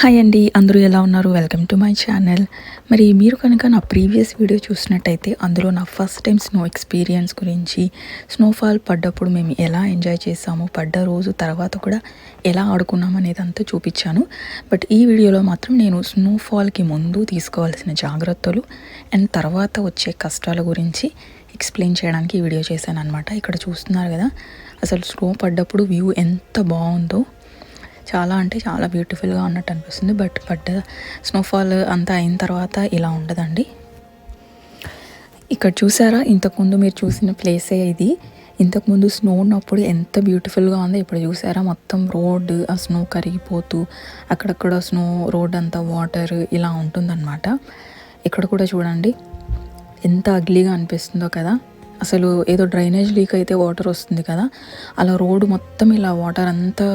Hi అండి అందరూ ఎలా ఉన్నారు? వెల్కమ్ టు మై ఛానల్ మరి మీరు కనుక నా ప్రీవియస్ వీడియో చూసినట్టయితే అందులో నా ఫస్ట్ టైం స్నో ఎక్స్పీరియన్స్ గురించి స్నోఫాల్ పడ్డప్పుడు మేము ఎలా ఎంజాయ్ చేసాము పడ్డ రోజు తర్వాత కూడా ఎలా ఆడుకున్నాం అనేది అంతా చూపించాను. బట్ ఈ వీడియోలో మాత్రం నేను స్నోఫాల్కి ముందు తీసుకోవాల్సిన జాగ్రత్తలు అండ్ తర్వాత వచ్చే కష్టాల గురించి ఎక్స్ప్లెయిన్ చేయడానికి ఈ వీడియో చేశాను అనమాట ఇక్కడ చూస్తున్నారు కదా అసలు స్నో పడ్డప్పుడు వ్యూ ఎంత బాగుందో చాలా అంటే చాలా బ్యూటిఫుల్గా ఉన్నట్టు అనిపిస్తుంది. బట్ బట్ స్నోఫాల్ అంతా అయిన తర్వాత ఇలా ఉండదండి. ఇక్కడ చూసారా? ఇంతకుముందు మీరు చూసిన ప్లేసే ఇది. ఇంతకుముందు స్నో ఉన్నప్పుడు ఎంత బ్యూటిఫుల్గా ఉందో ఇప్పుడు చూసారా? మొత్తం రోడ్ ఆ స్నో కరిగిపోతూ అక్కడక్కడ స్నో రోడ్ అంతా వాటర్ ఇలా ఉంటుందన్నమాట. ఇక్కడ కూడా చూడండి ఎంత అగ్లీగా అనిపిస్తుందో కదా. అసలు ఏదో డ్రైనేజ్ లీక్ అయితే వాటర్ వస్తుంది కదా. అలా రోడ్డు మొత్తం ఇలా వాటర్ అంతా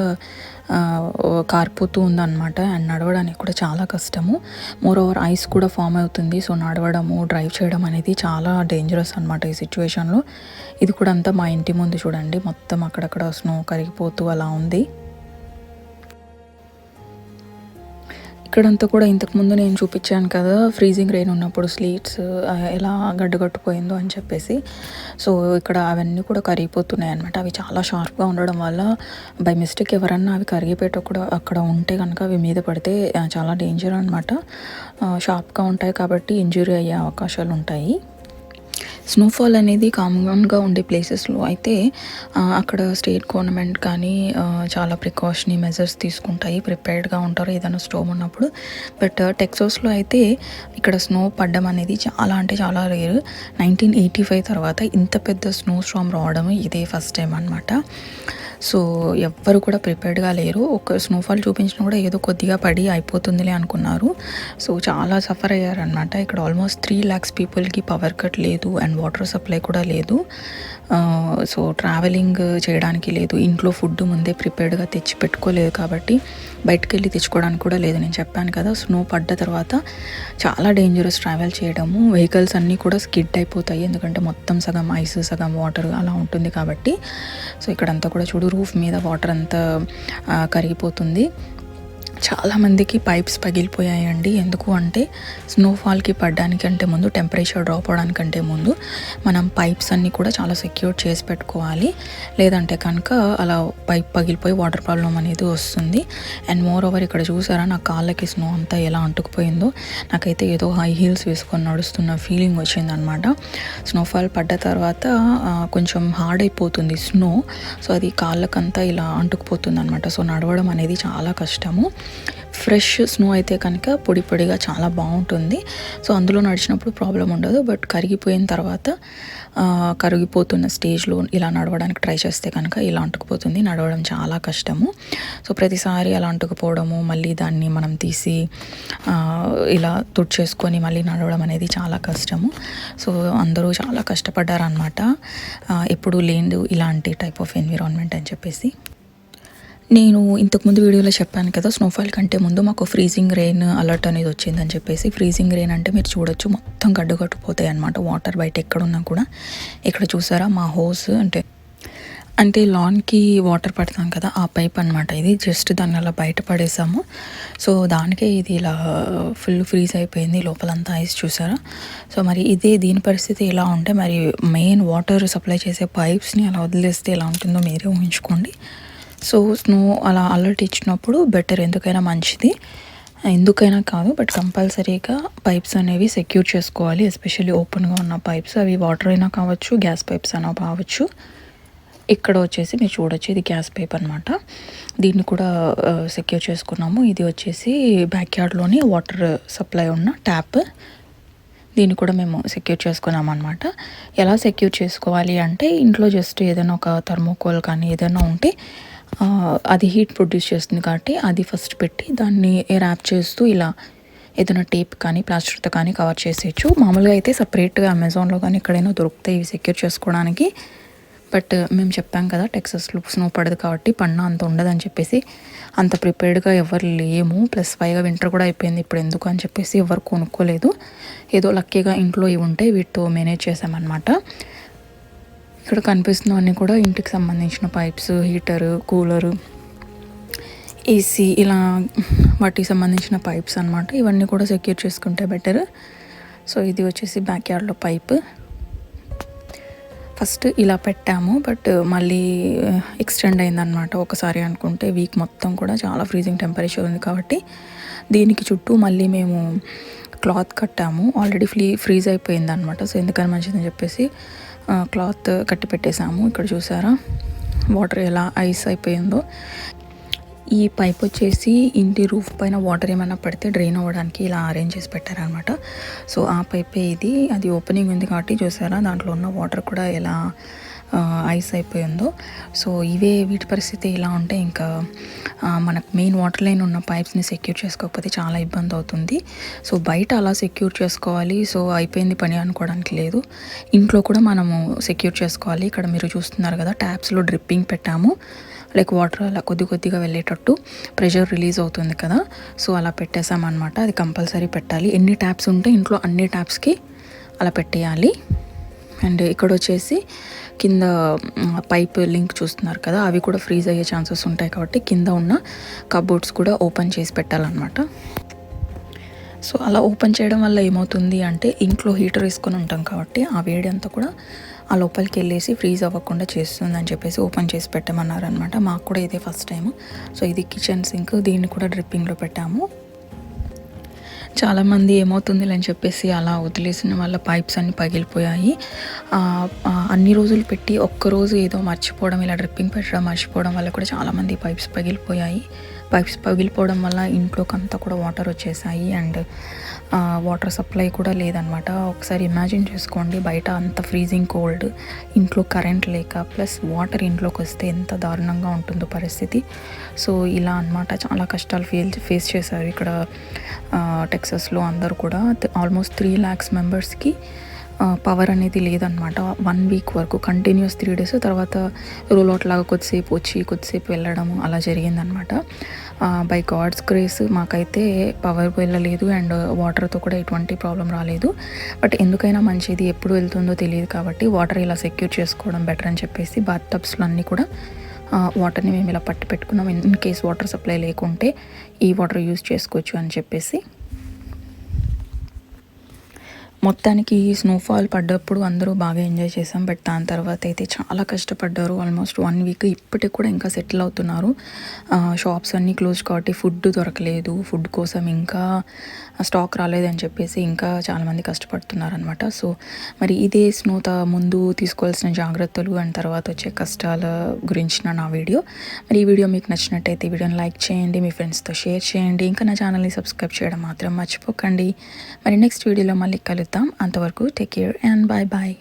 కారిపోతూ ఉందన్నమాట. అండ్ నడవడానికి కూడా చాలా కష్టము. మోర్ ఓవర్ ఐస్ కూడా ఫామ్ అవుతుంది. సో నడవడము డ్రైవ్ చేయడం అనేది చాలా డేంజరస్ అనమాట ఈ సిచ్యువేషన్లో ఇది కూడా అంతా మా ఇంటి ముందు చూడండి. మొత్తం అక్కడక్కడ స్నో కరిగిపోతూ అలా ఉంది. ఇక్కడంతా కూడా ఇంతకుముందు నేను చూపించాను కదా ఫ్రీజింగ్ రెయిన్ ఉన్నప్పుడు స్లీట్స్ ఎలా గడ్డగట్టుపోయిందో అని చెప్పేసి. సో ఇక్కడ అవన్నీ కూడా కరిగిపోతున్నాయి అనమాట అవి చాలా షార్ప్గా ఉండడం వల్ల బై మిస్టేక్ ఎవరన్నా అవి కరిగిపోయేట కూడా అక్కడ ఉంటే కనుక అవి మీద పడితే చాలా డేంజర్ అనమాట షార్ప్గా ఉంటాయి కాబట్టి ఇంజురీ అయ్యే అవకాశాలు ఉంటాయి స్నోఫాల్ అనేది కామన్గా ఉండే ప్లేసెస్లో అయితే అక్కడ స్టేట్ గవర్నమెంట్ కానీ చాలా ప్రికాషనీ మెజర్స్ తీసుకుంటాయి ప్రిపేర్డ్గా ఉంటారు ఏదైనా స్టోమ్ ఉన్నప్పుడు. బట్ టెక్సాస్లో అయితే ఇక్కడ స్నో పడ్డం అనేది చాలా అంటే చాలా రేరు నైన్టీన్ ఎయిటీ ఫైవ్ తర్వాత ఇంత పెద్ద స్నో స్ట్రామ్ రావడం ఇదే ఫస్ట్ టైం అనమాట సో ఎవ్వరు కూడా ప్రిపేర్డ్గా లేరు. ఒక స్నోఫాల్ చూపించినా కూడా ఏదో కొద్దిగా పడి అయిపోతుందిలే అనుకున్నారు. సో చాలా సఫర్ అయ్యారనమాట ఇక్కడ ఆల్మోస్ట్ త్రీ ల్యాక్స్ పీపుల్కి పవర్ కట్ లేదు అండ్ వాటర్ సప్లై కూడా లేదు. సో ట్రావెలింగ్ చేయడానికి లేదు. ఇంట్లో ఫుడ్ ముందే ప్రిపేర్డ్గా తెచ్చి పెట్టుకోలేదు కాబట్టి బయటకు వెళ్ళి తెచ్చుకోవడానికి కూడా లేదు. నేను చెప్పాను కదా స్నో పడ్డ తర్వాత చాలా డేంజరస్ ట్రావెల్ చేయడము. వెహికల్స్ అన్నీ కూడా స్కిడ్ అయిపోతాయి. ఎందుకంటే మొత్తం సగం ఐస్ సగం వాటర్ అలా ఉంటుంది కాబట్టి. సో ఇక్కడంతా కూడా చూడు రూఫ్ మీద వాటర్ అంతా కరిగిపోతుంది. చాలామందికి పైప్స్ పగిలిపోయాయండి. ఎందుకు అంటే స్నోఫాల్కి పడ్డానికంటే ముందు టెంపరేచర్ డ్రాప్ అవడానికంటే ముందు మనం పైప్స్ అన్నీ కూడా చాలా సెక్యూర్ చేసి పెట్టుకోవాలి. లేదంటే కనుక అలా పైప్ పగిలిపోయి వాటర్ ప్రాబ్లం అనేది వస్తుంది. అండ్ మోర్ ఓవర్ ఇక్కడ చూసారా నా కాళ్ళకి స్నో అంతా ఎలా అంటుకుపోయిందో. నాకైతే ఏదో హై హీల్స్ వేసుకొని నడుస్తున్న ఫీలింగ్ వచ్చిందనమాట స్నోఫాల్ పడ్డ తర్వాత కొంచెం హార్డ్ అయిపోతుంది స్నో. సో అది కాళ్ళకంతా ఇలా అంటుకుపోతుంది అనమాట సో నడవడం అనేది చాలా కష్టము. ఫ్రెష్ స్నో అయితే కనుక పొడి పొడిగా చాలా బాగుంటుంది. సో అందులో నడిచినప్పుడు ప్రాబ్లం ఉండదు. బట్ కరిగిపోయిన తర్వాత కరిగిపోతున్న స్టేజ్లో ఇలా నడవడానికి ట్రై చేస్తే కనుక ఇలా అంటుకుపోతుంది. నడవడం చాలా కష్టము. సో ప్రతిసారి అలా అంటుకుపోవడము మళ్ళీ దాన్ని మనం తీసి ఇలా తుడిచేసుకొని మళ్ళీ నడవడం అనేది చాలా కష్టము. సో అందరూ చాలా కష్టపడ్డారనమాట ఎప్పుడూ లేదు ఇలాంటి టైప్ ఆఫ్ ఎన్విరాన్మెంట్ అని చెప్పేసి. నేను ఇంతకుముందు వీడియోలో చెప్పాను కదా స్నోఫాల్ కంటే ముందు మాకు ఫ్రీజింగ్ రెయిన్ అలర్ట్ అనేది వచ్చిందని చెప్పేసి ఫ్రీజింగ్ రెయిన్ అంటే మీరు చూడొచ్చు మొత్తం గడ్డు కట్టుపోతాయి అనమాట వాటర్ బయట ఎక్కడున్నా కూడా. ఇక్కడ చూసారా మా హోస్ అంటే అంటే లాన్కి వాటర్ పడతాం కదా ఆ పైప్ అనమాట ఇది. జస్ట్ దాన్ని అలా బయట పడేసాము. సో దానికే ఇది ఇలా ఫుల్ ఫ్రీజ్ అయిపోయింది లోపలంతా ఐస్ చూసారా? సో మరి ఇదే దీని పరిస్థితి ఎలా ఉంటే మరి మెయిన్ వాటర్ సప్లై చేసే పైప్స్ని అలా వదిలేస్తే ఎలా ఉంటుందో మీరే ఊహించుకోండి. సో స్నో అలా అలర్ట్ ఇచ్చినప్పుడు బెటర్ ఎందుకైనా మంచిది. ఎందుకైనా కాదు బట్ కంపల్సరీగా పైప్స్ అనేవి సెక్యూర్ చేసుకోవాలి ఎస్పెషల్లీ ఓపెన్గా ఉన్న పైప్స్. అవి వాటర్ అయినా కావచ్చు గ్యాస్ పైప్స్ అయినా కావచ్చు. ఇక్కడ వచ్చేసి మీరు చూడొచ్చు ఇది గ్యాస్ పైప్ అనమాట దీన్ని కూడా సెక్యూర్ చేసుకున్నాము. ఇది వచ్చేసి బ్యాక్ యార్డ్లోని వాటర్ సప్లై ఉన్న ట్యాప్. దీన్ని కూడా మేము సెక్యూర్ చేసుకున్నాం అనమాట ఎలా సెక్యూర్ చేసుకోవాలి అంటే ఇంట్లో జస్ట్ ఏదైనా ఒక థర్మోకోల్ కానీ ఏదైనా ఉంటే అది హీట్ ప్రొడ్యూస్ చేస్తుంది కాబట్టి అది ఫస్ట్ పెట్టి దాన్ని ర్యాప్ చేస్తూ ఇలా ఏదైనా టేప్ కానీ ప్లాస్టర్తో కానీ కవర్ చేసేయచ్చు. మామూలుగా అయితే సపరేట్గా అమెజాన్లో కానీ ఎక్కడైనా దొరుకుతాయి ఇవి సెక్యూర్ చేసుకోవడానికి. బట్ మేము చెప్పాం కదా టెక్సస్లో స్నో పడదు కాబట్టి పన్న అంత ఉండదని చెప్పేసి అంత ప్రిపేర్డ్గా ఎవరు లేము. ప్లస్ పైగా వింటర్ కూడా అయిపోయింది ఇప్పుడు ఎందుకు అని చెప్పేసి ఎవరు కొనుక్కోలేదు. ఏదో లక్కీగా ఇంట్లో ఇవి ఉంటే వీటితో మేనేజ్ చేసామన్నమాట ఇక్కడ కనిపిస్తున్నవన్నీ కూడా ఇంటికి సంబంధించిన పైప్స్ హీటరు కూలరు ఏసీ ఇలా వాటికి సంబంధించిన పైప్స్ అనమాట ఇవన్నీ కూడా సెక్యూర్ చేసుకుంటే బెటర్. సో ఇది వచ్చేసి బ్యాక్ యార్డ్లో పైప్. ఫస్ట్ ఇలా పెట్టాము బట్ మళ్ళీ ఎక్స్టెండ్ అయిందనమాట ఒకసారి అనుకుంటే వీక్ మొత్తం కూడా చాలా ఫ్రీజింగ్ టెంపరేచర్ ఉంది కాబట్టి. దీనికి చుట్టూ మళ్ళీ మేము క్లాత్ కట్టాము. ఆల్రెడీ ఫ్రీ ఫ్రీజ్ అయిపోయింది అనమాట సో ఎందుకని మంచిదని చెప్పేసి క్లాత్ కట్టి పెట్టేశాము. ఇక్కడ చూసారా? వాటర్ ఎలా ఐస్ అయిపోయిందో. ఈ పైప్ వచ్చేసి ఇంటి రూఫ్ పైన వాటర్ ఏమైనా పడితే డ్రైన్ అవ్వడానికి ఇలా అరేంజ్ చేసి పెట్టారనమాట సో ఆ పైపే ఇది. అది ఓపెనింగ్ ఉంది కాబట్టి చూసారా దాంట్లో ఉన్న వాటర్ కూడా ఎలా ఐస్ అయిపోయిందో సో ఇవే వీటి పరిస్థితి ఇలా ఉంటే ఇంకా మనకు మెయిన్ వాటర్ లైన్ ఉన్న పైప్స్ని సెక్యూర్ చేసుకోకపోతే చాలా ఇబ్బంది అవుతుంది. సో బయట అలా సెక్యూర్ చేసుకోవాలి. సో అయిపోయింది పని అనుకోవడానికి లేదు. ఇంట్లో కూడా మనము సెక్యూర్ చేసుకోవాలి. ఇక్కడ మీరు చూస్తున్నారు కదా ట్యాప్స్లో డ్రిప్పింగ్ పెట్టాము. లైక్ వాటర్ అలా కొద్ది కొద్దిగా వెళ్ళేటట్టు ప్రెషర్ రిలీజ్ అవుతుంది కదా. సో అలా పెట్టేసామన్నమాట అది కంపల్సరీ పెట్టాలి. ఎన్ని ట్యాప్స్ ఉంటే ఇంట్లో అన్ని ట్యాప్స్కి అలా పెట్టేయాలి. అండ్ ఇక్కడ వచ్చేసి కింద పైప్ లింక్ చూస్తున్నారు కదా. అవి కూడా ఫ్రీజ్ అయ్యే ఛాన్సెస్ ఉంటాయి కాబట్టి కింద ఉన్న కబోర్డ్స్ కూడా ఓపెన్ చేసి పెట్టాలన్నమాట. సో అలా ఓపెన్ చేయడం వల్ల ఏమవుతుంది అంటే ఇంట్లో హీటర్ వేసుకొని ఉంటాం కాబట్టి ఆ వేడి అంతా కూడా ఆ లోపలికి వెళ్ళేసి ఫ్రీజ్ అవ్వకుండా చేస్తుంది అని చెప్పేసి ఓపెన్ చేసి పెట్టమన్నారనమాట మాకు కూడా ఇదే ఫస్ట్ టైం సో ఇది కిచెన్ సింక్ దీన్ని కూడా డ్రిప్పింగ్లో పెట్టాము. చాలామంది ఏమవుతుంది అని చెప్పేసి అలా వదిలేసిన వాళ్ళ పైప్స్ అన్నీ పగిలిపోయాయి. అన్ని రోజులు పెట్టి ఒక్కరోజు ఏదో మర్చిపోవడం ఇలా డ్రిప్పింగ్ పెట్టడం మర్చిపోవడం వల్ల కూడా చాలామంది పైప్స్ పగిలిపోయాయి. పైప్స్ పగిలిపోవడం వల్ల ఇంట్లోకి అంతా కూడా వాటర్ వచ్చేసాయి అండ్ వాటర్ సప్లై కూడా లేదనమాట ఒకసారి ఇమాజిన్ చేసుకోండి బయట అంత ఫ్రీజింగ్ కోల్డ్ ఇంట్లో కరెంట్ లేక ప్లస్ వాటర్ ఇంట్లోకి వస్తే ఎంత దారుణంగా ఉంటుందో పరిస్థితి. సో ఇలా అనమాట చాలా కష్టాలు ఫీల్ ఫేస్ చేశారు ఇక్కడ టెక్సస్లో అందరూ కూడా ఆల్మోస్ట్ త్రీ ల్యాక్స్ మెంబర్స్కి పవర్ అనేది లేదనమాట వన్ వీక్ వరకు కంటిన్యూస్ త్రీ డేస్ తర్వాత రోల్ అవుట్ లాగా కొద్దిసేపు వచ్చి కొద్దిసేపు వెళ్ళడం అలా జరిగిందనమాట బై గాడ్స్ గ్రేస్ మాకైతే పవర్ వెళ్ళలేదు అండ్ వాటర్తో కూడా ఎటువంటి ప్రాబ్లం రాలేదు. బట్ ఎందుకైనా మంచిది ఎప్పుడు వెళ్తుందో తెలియదు కాబట్టి వాటర్ ఇలా సెక్యూర్ చేసుకోవడం బెటర్ అని చెప్పేసి బాత్ టబ్స్లో అన్నీ కూడా వాటర్ని మేము ఇలా పట్టి పెట్టుకున్నాం. ఇన్ కేస్ వాటర్ సప్లై లేకుంటే ఈ వాటర్ యూస్ చేసుకోవచ్చు అని చెప్పేసి మొత్తానికి స్నోఫాల్ పడ్డప్పుడు అందరూ బాగా ఎంజాయ్ చేసాం బట్ దాని తర్వాత అయితే చాలా కష్టపడ్డారు. ఆల్మోస్ట్ వన్ వీక్ ఇప్పటికి కూడా ఇంకా సెటిల్ అవుతున్నారు. షాప్స్ అన్నీ క్లోజ్ కాబట్టి ఫుడ్ దొరకలేదు. ఫుడ్ కోసం ఇంకా స్టాక్ రాలేదని చెప్పేసి ఇంకా చాలామంది కష్టపడుతున్నారు అనమాట సో మరి ఇదే స్నోత ముందు తీసుకోవాల్సిన జాగ్రత్తలు అండ్ తర్వాత వచ్చే కష్టాల గురించిన నా వీడియో మరి ఈ వీడియో మీకు నచ్చినట్టయితే వీడియోని లైక్ చేయండి. మీ ఫ్రెండ్స్తో షేర్ చేయండి. ఇంకా నా ఛానల్ని సబ్స్క్రైబ్ చేయడం మాత్రం మర్చిపోకండి. మరి నెక్స్ట్ వీడియోలో మళ్ళీ కలుద్దాం అంతవరకు take care and bye bye